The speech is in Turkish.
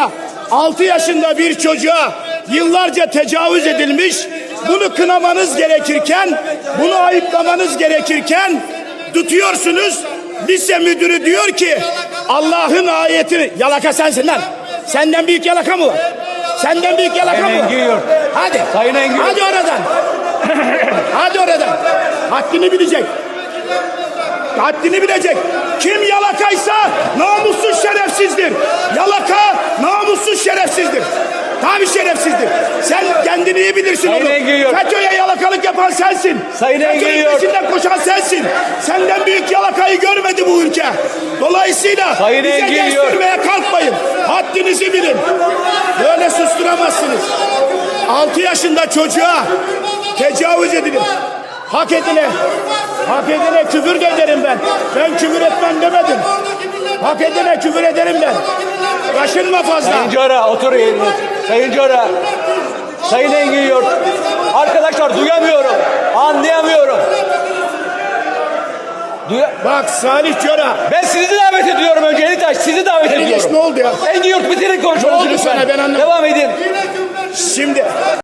çocuğa, 6 yaşında bir çocuğa yıllarca tecavüz edilmiş. Bunu kınamanız gerekirken, bunu ayıplamanız gerekirken tutuyorsunuz. Lise müdürü diyor ki Allah'ın ayetini yalaka sensin lan. Senden büyük yalaka mı var? Senden büyük yalaka mı var? Hadi. Sayın Engin. Hadi oradan. Hadi oradan. Haddini bilecek. Haddini bilecek. Kim yalakaysa namussuz şerefsizdir. Yalaka namussuz şerefsizdir. Tabi şerefsizdir. Sen kendini iyi bilirsin Sayın oğlum. Engin. FETÖ'ye yalakalık yapan sensin. Sayın Engin peşinden koşan sensin. Senden büyük yalakayı görmedi bu ülke. Dolayısıyla Sayın bize Engin geçtirmeye kalkmayın. Haddinizi bilin. Böyle susturamazsınız. 6 yaşında çocuğa tecavüz edilir. Hak edile, hak edile küfür de ederim ben. Ben küfür etmem demedim. Hak edile küfür ederim ben. Kaşınma fazla. Cora otur yerine. Sayın Cora. Sayın Engin Yurt. Arkadaşlar duyamıyorum. Anlayamıyorum. Duya Bak Salih Cora. ben sizi davet ediyorum önce Elitaş. Sizi davet Eliş ediyorum. ne oldu ya? Engin Yurt bitirin Ne oldu konuşmanızı lütfen. sana? Ben anlamadım. Devam edin. Şimdi